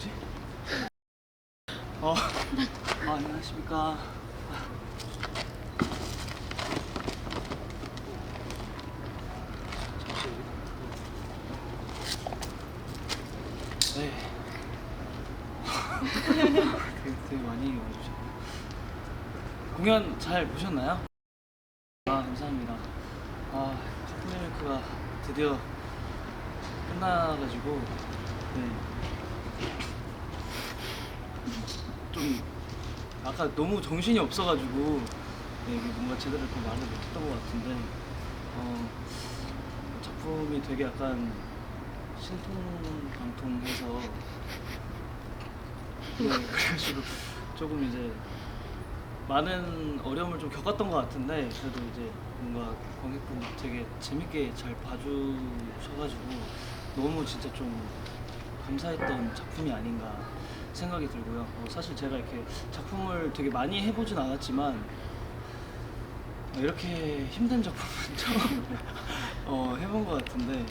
뭐지? 어, 아, 안녕하십니까. 네. 되게, 많이 와주셨고 공연 잘 보셨나요? 아 감사합니다. 아 커플 밀크가 드디어 끝나가지고 네. 좀 아까 너무 정신이 없어가지고 네, 이게 뭔가 제대로 또 말을 못했던 것 같은데 어, 작품이 되게 약간 신통방통해서 네, 그래가지고 조금 이제 많은 어려움을 좀 겪었던 것 같은데 그래도 이제 뭔가 관객분 되게 재밌게 잘 봐주셔가지고 너무 진짜 좀 감사했던 작품이 아닌가 생각이 들고요. 어, 사실 제가 이렇게 작품을 되게 많이 해보진 않았지만 어, 이렇게 힘든 작품은 처음 어, 해본 것 같은데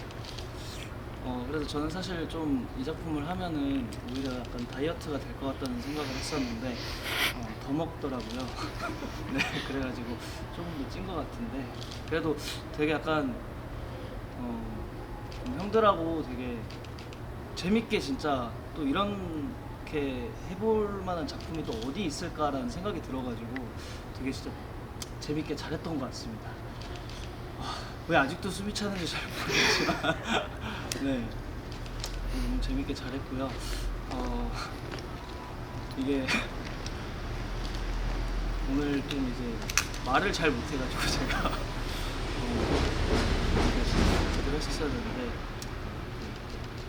어, 그래서 저는 사실 좀 이 작품을 하면은 오히려 약간 다이어트가 될 것 같다는 생각을 했었는데 어, 더 먹더라고요. 네, 그래가지고 조금 더 찐 것 같은데 그래도 되게 약간 어, 좀 형들하고 되게 재밌게 진짜 또 이 렇게 해볼 만한 작품이 또 어디 있을까라는 생각이 들어가지고 되게 진짜 재밌게 잘했던 것 같습니다. 아, 왜 아직도 숨이 차는지 잘 모르겠지만 네 너무 재밌게 잘했고요. 어, 이게 오늘 좀 이제 말을 잘 못해가지고 제가 어, 제대로 했었어야 되는데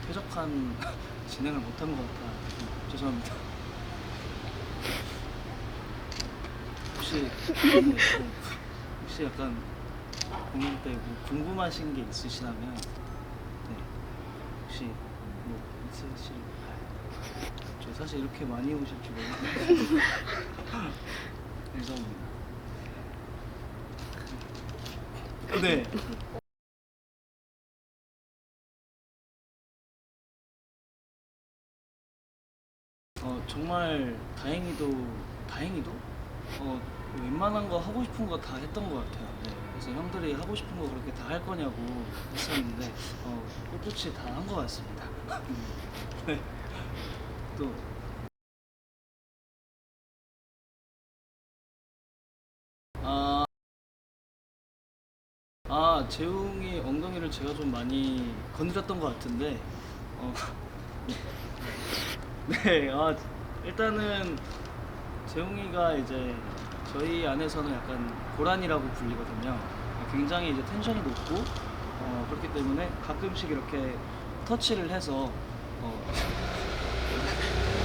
쾌적한 진행을 못한 것 같아 죄송합니다. 혹시. 혹시 약간 공연 때 뭐 궁금하신 게 있으시다면 네 혹시 뭐 있으실까요? 저 사실 이렇게 많이 오실 줄 몰랐는데 죄송합니다. 네. 정말 다행히도 다행히도 어 웬만한 거 하고 싶은 거 다 했던 것 같아요. 네. 그래서 형들이 하고 싶은 거 그렇게 다 할 거냐고 했었는데 어 꿋꿋이 다 한 것 같습니다. 네. 또 아, 아 재웅이 엉덩이를 제가 좀 많이 건드렸던 것 같은데 어, 네, 아, 일단은 재웅이가 이제 저희 안에서는 약간 고란이라고 불리거든요. 굉장히 이제 텐션이 높고 어, 그렇기 때문에 가끔씩 이렇게 터치를 해서 어,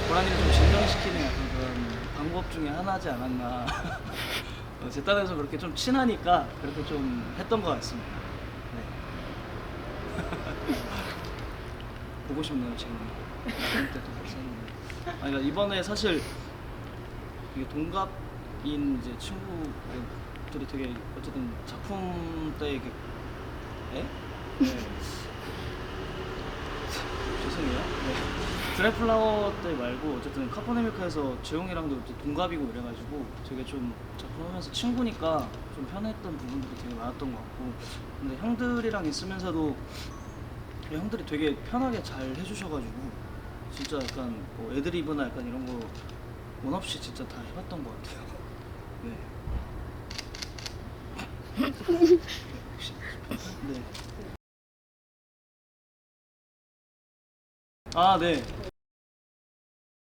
고란이를 좀 진정시키는 약간 그런 방법 중에 하나지 않았나. 어, 제 딴에서 그렇게 좀 친하니까 그렇게 좀 했던 것 같습니다. 네. 보고 싶네요 지금. 그럴 때도 벌써 했는데. 아 그러니까 이번에 사실 동갑인 이제 친구들이 되게 어쨌든 작품 때 이게 에? 네. 죄송해요. 네. 드라이플라워 때 말고 어쨌든 카포네미카에서 재용이랑도 동갑이고 이래가지고 되게 좀 작품하면서 친구니까 좀 편했던 부분들이 되게 많았던 것 같고 근데 형들이랑 있으면서도 형들이 되게 편하게 잘 해주셔가지고 진짜 약간 뭐 애드리브나 약간 이런 거 원 없이 진짜 다 해봤던 것 같아요. 네. 네. 아 네.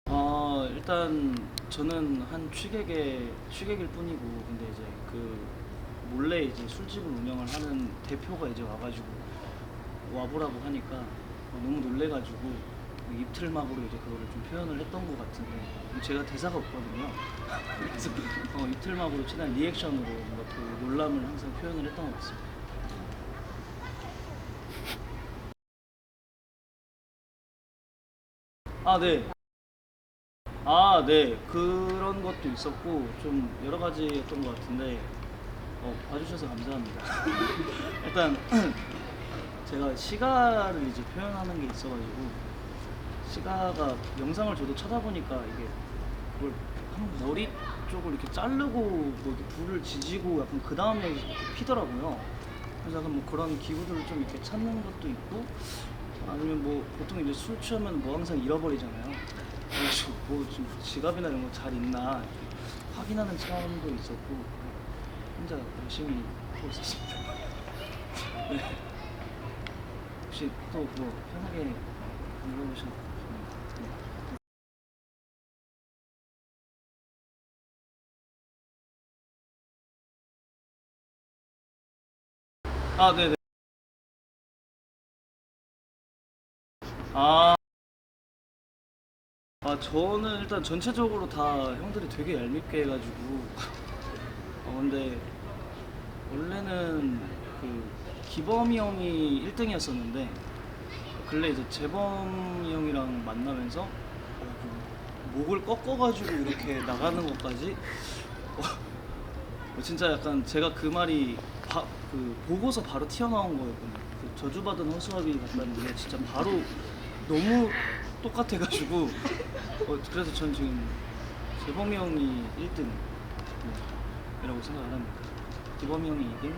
어 일단 저는 한 취객의 취객일 뿐이고 근데 이제 그 몰래 이제 술집을 운영을 하는 대표가 이제 와가지고 와보라고 하니까 어, 너무 놀래가지고 그 입틀막으로 이제 그거를 좀 표현을 했던 것 같은데 제가 대사가 없거든요. 그래서 어, 입틀막으로 친한 리액션으로 뭔가 그 놀람을 항상 표현을 했던 것 같습니다. 아 네. 아, 네. 그런 것도 있었고, 좀 여러 가지였던 것 같은데, 어, 봐주셔서 감사합니다. 일단, 제가 시가를 이제 표현하는 게 있어가지고, 시가가 영상을 저도 쳐다보니까 이게 그걸 한 머리 쪽을 이렇게 자르고 뭐 이렇게 불을 지지고 약간 그 다음에 피더라고요. 그래서 약간 뭐 그런 기구들을 좀 이렇게 찾는 것도 있고 아니면 뭐 보통 이제 술 취하면 뭐 항상 잃어버리잖아요. 그래가지고 뭐좀 지갑이나 이런 거 잘 있나 확인하는 차원도 있었고 혼자 열심히 하고 있었습니다. 네. 혹시 또 뭐 편하게 물어보셔도 아, 네네. 아, 아, 저는 일단 전체적으로 다 형들이 되게 얄밉게 해가지고. 어, 근데, 원래는 그, 기범이 형이 1등이었었는데, 근래 이제 재범이 형이랑 만나면서, 어, 그 목을 꺾어가지고 이렇게 나가는 것까지, 어, 어, 진짜 약간 제가 그 말이 바, 그 보고서 바로 튀어나온 거였거든요. 그 저주받은 허수아비 같다는 게 진짜 바로 너무 똑같아가지고 어, 그래서 전 지금 재범이 형이 1등이라고 생각을 합니다. 기범이 형이 2등,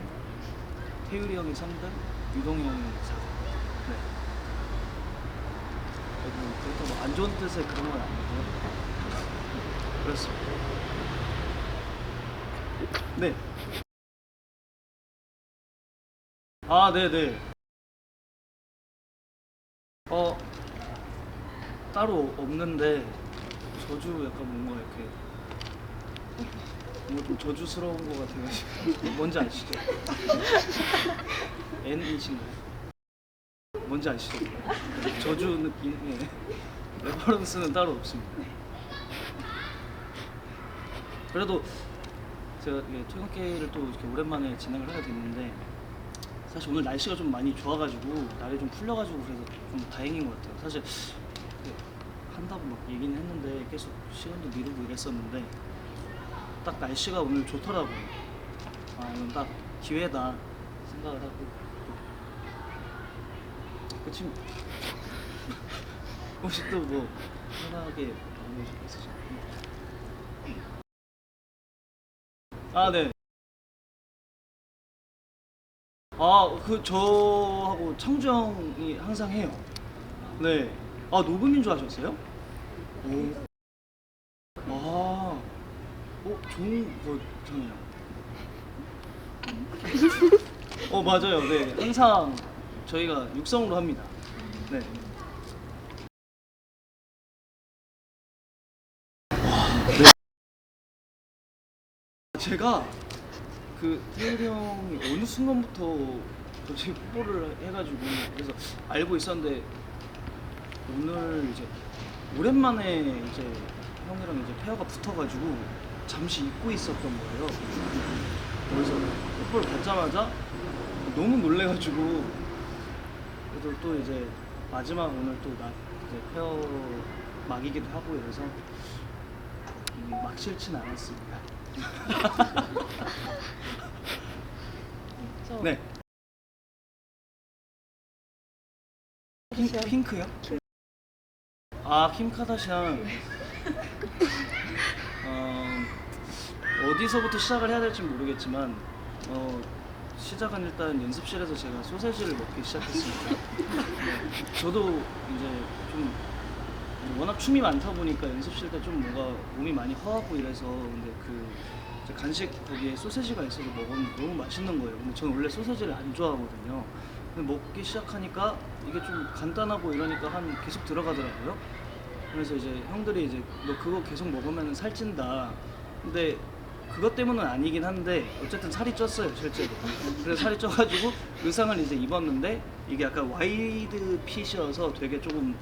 태율이 형이 3등, 유동이 형이 4등. 네. 뭐 그렇다고 안 좋은 뜻의 그런 건 아니고요. 그렇습니다. 네. 아, 네네. 어, 따로 없는데, 저주 약간 뭔가 이렇게, 뭔가 좀 저주스러운 것 같아가지고. 뭔지 아시죠? N이신가요? 뭔지 아시죠? 저주 느낌, 예. 레퍼런스는 따로 없습니다. 그래도 제가 이게 퇴근길을 또 이렇게 오랜만에 진행을 하게 됐는데 사실 오늘 날씨가 좀 많이 좋아가지고 날이 좀 풀려가지고 그래서 좀 다행인 것 같아요. 사실 이렇게 한다고 막 얘기는 했는데 계속 시간도 미루고 이랬었는데 딱 날씨가 오늘 좋더라고요. 아 이건 딱 기회다 생각을 하고 그치 뭐. 혹시 또 뭐 편하게 거 있으신가요? 아, 네. 아, 그 저하고 창주 형이 항상 해요. 네. 아, 녹음인 줄 아셨어요? 오. 아. 어, 좋은 거잖아요. 어, 맞아요. 네. 항상 저희가 육성으로 합니다. 네. 제가 그 태일이 형이 어느 순간부터 갑자기 뽀뽀를 해가지고 그래서 알고 있었는데 오늘 이제 오랜만에 이제 형이랑 이제 페어가 붙어가지고 잠시 잊고 있었던 거예요. 그래서 뽀뽀를 받자마자 너무 놀래가지고 그래도 또 이제 마지막 오늘 또 나 이제 페어 막이기도 하고 이래서 음, 막 싫진 않았습니다. 저 네. 핑. 핑크요? 아, 킴 카다시안. 어, 어디서부터 시작을 해야 될지 모르겠지만, 어, 시작은 일단 연습실에서 제가 소세지를 먹기 시작했습니다. 네, 저도 이제 좀 워낙 춤이 많다 보니까 연습실 때 좀 뭔가 몸이 많이 허하고 이래서 근데 그 간식 거기에 소세지가 있어서 먹었는데 너무 맛있는 거예요. 근데 저는 원래 소세지를 안 좋아하거든요. 근데 먹기 시작하니까 이게 좀 간단하고 이러니까 한 계속 들어가더라고요. 그래서 이제 형들이 이제 너 그거 계속 먹으면 살찐다. 근데 그것 때문은 아니긴 한데 어쨌든 살이 쪘어요 실제로. 그래서 살이 쪄가지고 의상을 이제 입었는데 이게 약간 와이드 핏이어서 되게 조금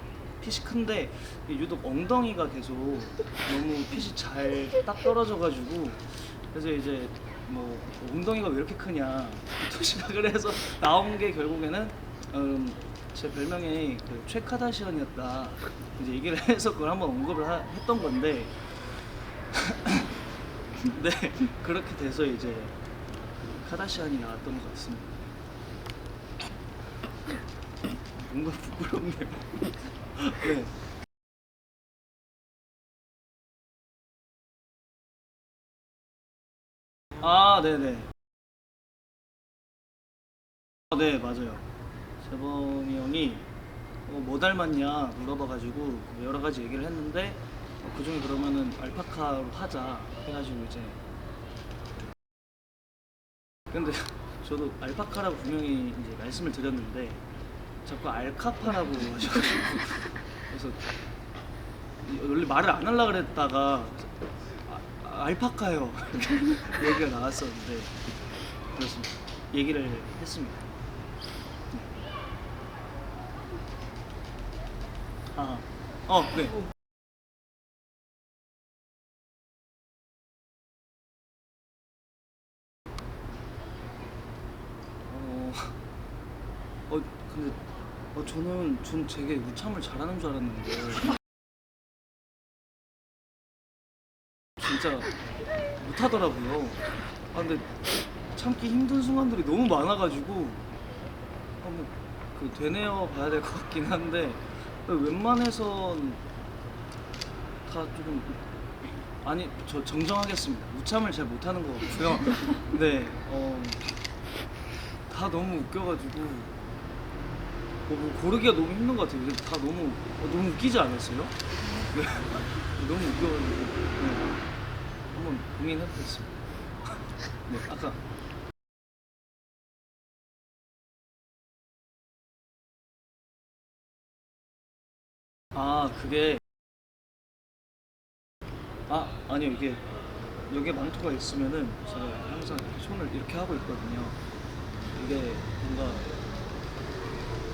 핏이 큰데 유독 엉덩이가 계속 너무 핏이 잘 딱 떨어져가지고 그래서 이제 뭐 엉덩이가 왜 이렇게 크냐 또 시작을 해서 나온 게 결국에는 음, 제 별명이 그 최카다시안이었다 이제 얘기를 해서 그걸 한번 언급을 하- 했던 건데 네 그렇게 돼서 이제 그 카다시안이 나왔던 것 같습니다. 뭔가 부끄럽네요. 네. 아, 네네. 아, 네, 맞아요. 재범이 형이 어, 뭐 닮았냐 물어봐가지고 여러 가지 얘기를 했는데 어, 그중에 그러면은 알파카로 하자 해가지고 이제 근데 저도 알파카라고 분명히 이제 말씀을 드렸는데 자꾸 알카파라고 하셔가지고. 그래서 이- 원래 말을 안 하려고 그랬다가 아, 알파카요. 얘기가 나왔었는데 그렇습니다. 얘기를 했습니다. 아, 어, 네. 어, 어, 근데 어, 저는 전 되게 우참을 잘하는 줄 알았는데 진짜 못하더라고요. 아 근데 참기 힘든 순간들이 너무 많아가지고 한번 그 되뇌어 봐야 될 것 같긴 한데 웬만해선 다 조금 아니 저 정정하겠습니다. 우참을 잘 못하는 것 같고요. 네, 어, 다 너무 웃겨가지고 뭐, 뭐 고르기가 너무 힘든 것 같아요. 다 너무 어, 너무 웃기지 않았어요? 네, 너무 웃겨가지고 네. 한번 고민해보겠습니다. 네, 아까 아 그게 아 아니요 이게 여기에 망토가 있으면은 제가 항상 이렇게 손을 이렇게 하고 있거든요. 이게 뭔가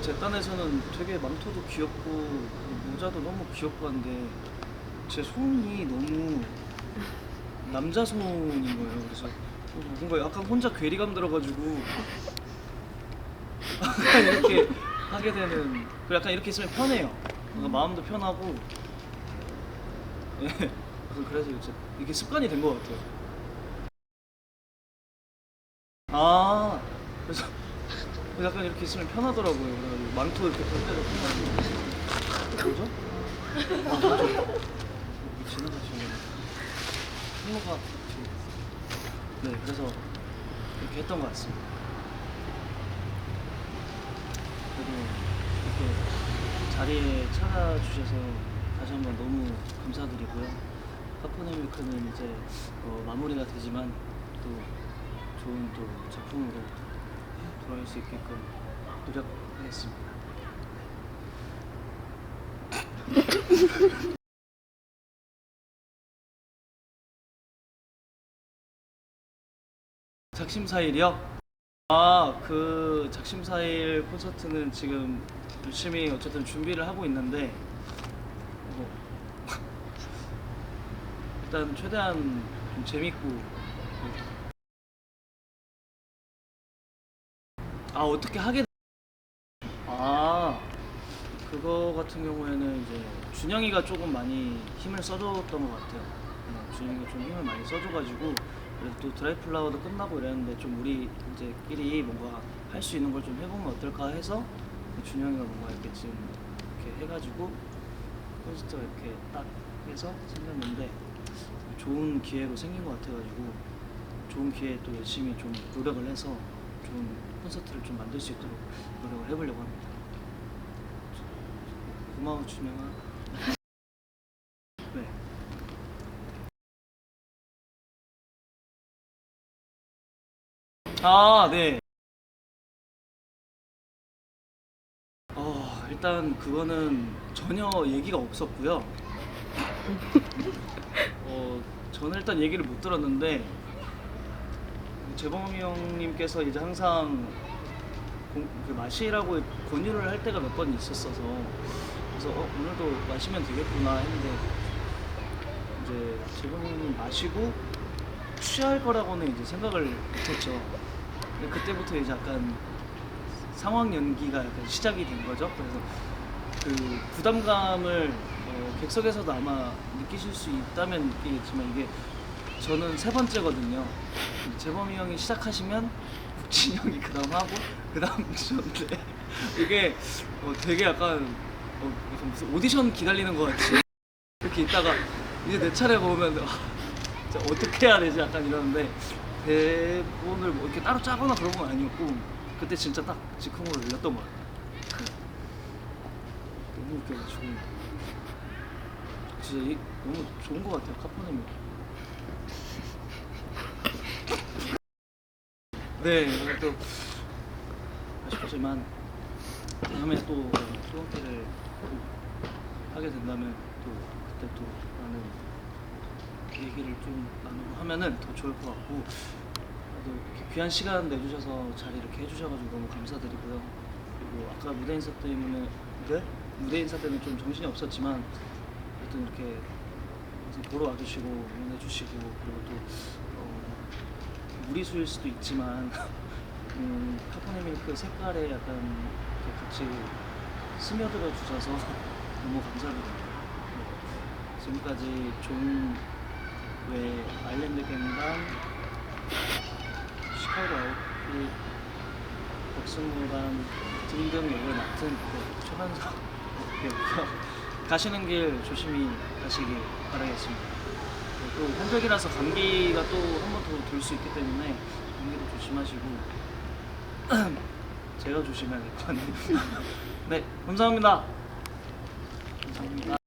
제 딴에서는 되게 망토도 귀엽고 모자도 너무 귀엽고 한데 제 손이 너무 남자 손인 거예요. 그래서 뭔가 약간 혼자 괴리감 들어가지고 약간 이렇게 하게 되는 그 약간 이렇게 있으면 편해요. 뭔가 마음도 편하고 예. 그래서 그래서 이제 이게 습관이 된 것 같아요. 아 약간 이렇게 있으면 편하더라고요. 그래가지고 망토 이렇게 볼 때도 편하고 뭐죠? 아? 여기 지나가시는 승모가 네 그래서 이렇게 했던 것 같습니다. 그래도 이렇게 자리에 찾아주셔서 다시 한번 너무 감사드리고요. 파포네밀크는 이제 어, 마무리가 되지만 또 좋은 또 작품으로 돌아올 수 있게끔 노력하겠습니다. 작심사일이요? 아, 그 작심사일 콘서트는 지금 열심히 어쨌든 준비를 하고 있는데 뭐 일단 최대한 좀 재밌고 아 어떻게 하게 아 그거 같은 경우에는 이제 준영이가 조금 많이 힘을 써줬던 것 같아요. 네, 준영이가 좀 힘을 많이 써줘가지고 그래서 또 드라이플라워도 끝나고 이랬는데 좀 우리 이제끼리 뭔가 할 수 있는 걸 좀 해보면 어떨까 해서 준영이가 뭔가 이렇게 지금 이렇게 해가지고 콘서트가 이렇게 딱 해서 생겼는데 좋은 기회로 생긴 것 같아가지고 좋은 기회에 또 열심히 좀 노력을 해서 좋은 콘서트를 좀 만들 수 있도록 노력을 해보려고 합니다. 고마워 준영아. 네. 아 네. 어 일단 그거는 전혀 얘기가 없었고요. 어 저는 일단 얘기를 못 들었는데 재범이 형님께서 이제 항상 공- 그 마시라고 권유를 할 때가 몇 번 있었어서 그래서 어, 오늘도 마시면 되겠구나 했는데 이제 재범이 형님 마시고 취할 거라고는 이제 생각을 못했죠. 그때부터 이제 약간 상황 연기가 약간 시작이 된 거죠. 그래서 그 부담감을 어, 객석에서도 아마 느끼실 수 있다면 느끼겠지만 이게 저는 세 번째거든요. 재범이 형이 시작하시면 국진 형이 그다음 하고 그다음 저인데 이게 어, 되게 약간 어, 무슨 오디션 기다리는 것 같이 이렇게 있다가 이제 내 차례 보면 아, 어떻게 해야 되지 약간 이러는데 대본을 뭐 이렇게 따로 짜거나 그런 건 아니었고 그때 진짜 딱 즉흥으로 올렸던 것 같아요. 네. 너무 웃겨가지고 진짜 이, 너무 좋은 것 같아요 카포님이. 네, 또 아쉽지만 다음에 또 수업회를 하게 된다면 또 그때 또 많은 얘기를 좀 나누고 하면은 더 좋을 것 같고 이렇게 귀한 시간 내주셔서 자리 이렇게 해주셔가지고 너무 감사드리고요. 그리고 아까 무대 인사 때문에 네? 무대 인사 때문에 좀 정신이 없었지만 어쨌든 이렇게 보러 와주시고 응원해주시고 그리고 또 어, 무리수일 수도 있지만 음, 카포네 밀크 색깔에 약간 같이 스며들어 주셔서 너무 감사드립니다. 네. 지금까지 존외 아일랜드 갱단 시카고 아웃핏 복승무단 등등 역을 맡은 네, 최만석 배우고요. 가시는 길 조심히 가시길 바라겠습니다. 네, 또 혼적이라서 감기가 또 한 번 더 돌 수 있기 때문에 감기도 조심하시고 제가 조심해야 될 것 같네요. 네, 감사합니다. 감사합니다.